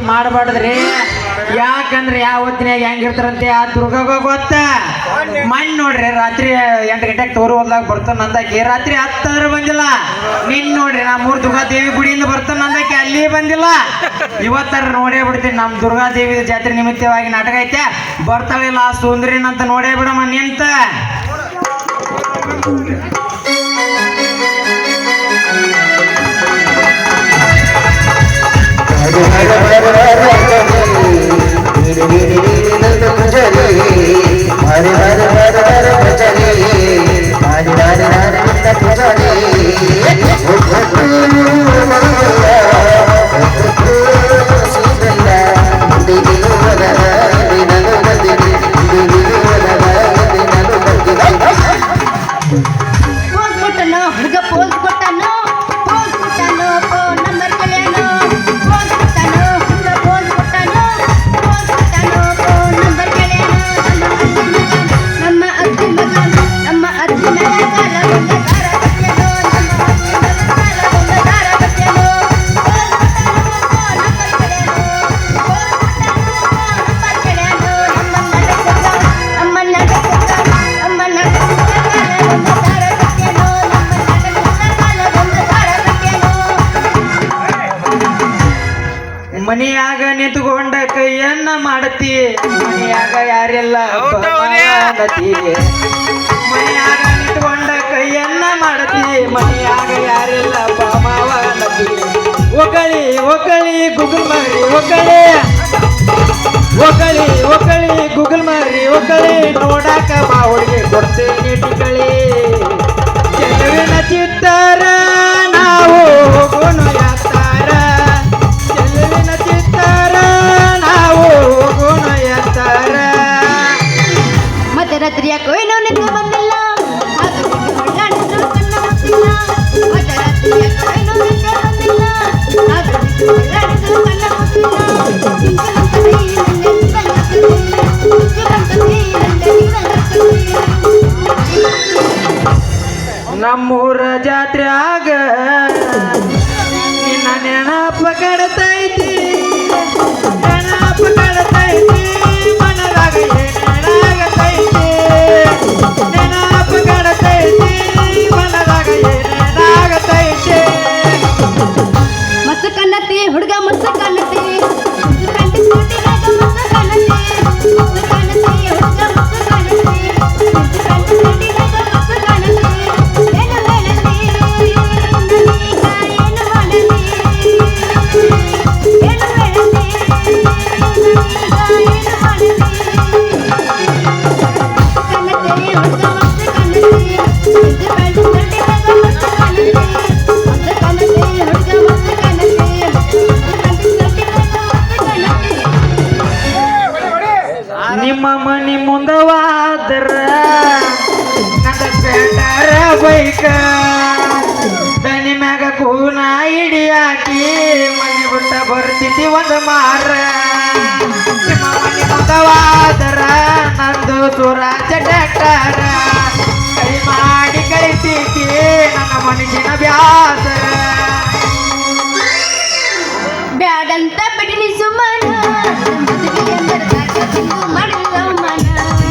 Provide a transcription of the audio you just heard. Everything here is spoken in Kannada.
ಮಾಡಬಾರ್ದ್ರಿ. ಯಾಕಂದ್ರೆ ಯಾವ ಹೊತ್ತಿನಾಗ ಹೆಂಗಿರ್ತಾರಂತೆ ಆ ದುರ್ಗಾಗ ಗೊತ್ತ? ಮಣ್ಣು ನೋಡ್ರಿ, ರಾತ್ರಿ ಎಂಟು ಗಂಟೆಗೆ ತೋರು ಹೋದಾಗ ಬರ್ತಾನ ನಂದಾಕಿ ರಾತ್ರಿ ಹತ್ತಾದ್ರೆ ಬಂದಿಲ್ಲ. ನಿನ್ ನೋಡ್ರಿ ನಾ ಮೂರ್ ದುರ್ಗಾದೇವಿ ಗುಡಿಯಿಂದ ಬರ್ತಾನ ನಂದಾಕಿ ಅಲ್ಲಿ ಬಂದಿಲ್ಲ. ಇವತ್ತರ ನೋಡೇ ಬಿಡ್ತೀನಿ, ನಮ್ ದುರ್ಗಾದೇವಿ ಜಾತ್ರೆ ನಿಮಿತ್ತವಾಗಿ ನಾಟಕ ಐತೆ. ಬರ್ತಾಳಿಲ್ಲ ಆ ಸುಂದ್ರಿನಂತ ನೋಡೇ ಬಿಡಮ್ಮ ನಿಂತ. ಮನೆಯಾಗ ನಿಂತುಕೊಂಡ ಕೈಯನ್ನ ಮಾಡತಿ. ಮನೆಯಾಗ ಯಾರೆಲ್ಲ ಮನೆಯಾಗ. ನಿಂತುಕೊಂಡ ಕೈಯನ್ನ ಮಾಡತಿ. ಮನೆಯಾಗ ಯಾರೆಲ್ಲ ಪಾಮಾವನತಿ ಒಕಳಿ ಒಕಳಿ ಗುಗಲ್ ಮಾರಿ ಒಕಳಿ ಒಕಳಿ ಒಕಳಿ ಗುಗಲ್ ಮಾರಿ ಒಕಳಿ ನೋಡಾಕ ನಮ್ಮೂರ ಜಾತ್ರ್ಯಾಗ ನಿನ್ನ ನೆನಪ ಕಡತೈತಿ. ನಿಮ್ಮ ಮನಿ ಮುಂದವಾದ್ರ ನನ್ನ ಪೇಟರ ಬೈಕ ದನಿ ಮ್ಯಾಗ ಕೂನ ಹಿಡಿ ಹಾಕಿ ಮನೆ ಬಿಟ್ಟ ಬರ್ತಿದ್ದಿ ಒಂದು ಮಾರ ನಿಮ್ಮ ಮನಿ ಮುಂದವಾದ್ರ ಒಂದು ಸುರಾಜ ಡಾಕ್ಟರ. ಕೈ ಮಾಡಿ ಕಳಿಸಿದ್ದೀ ನನ್ನ ಮನುಷ್ಯನ ವ್ಯಾಸರ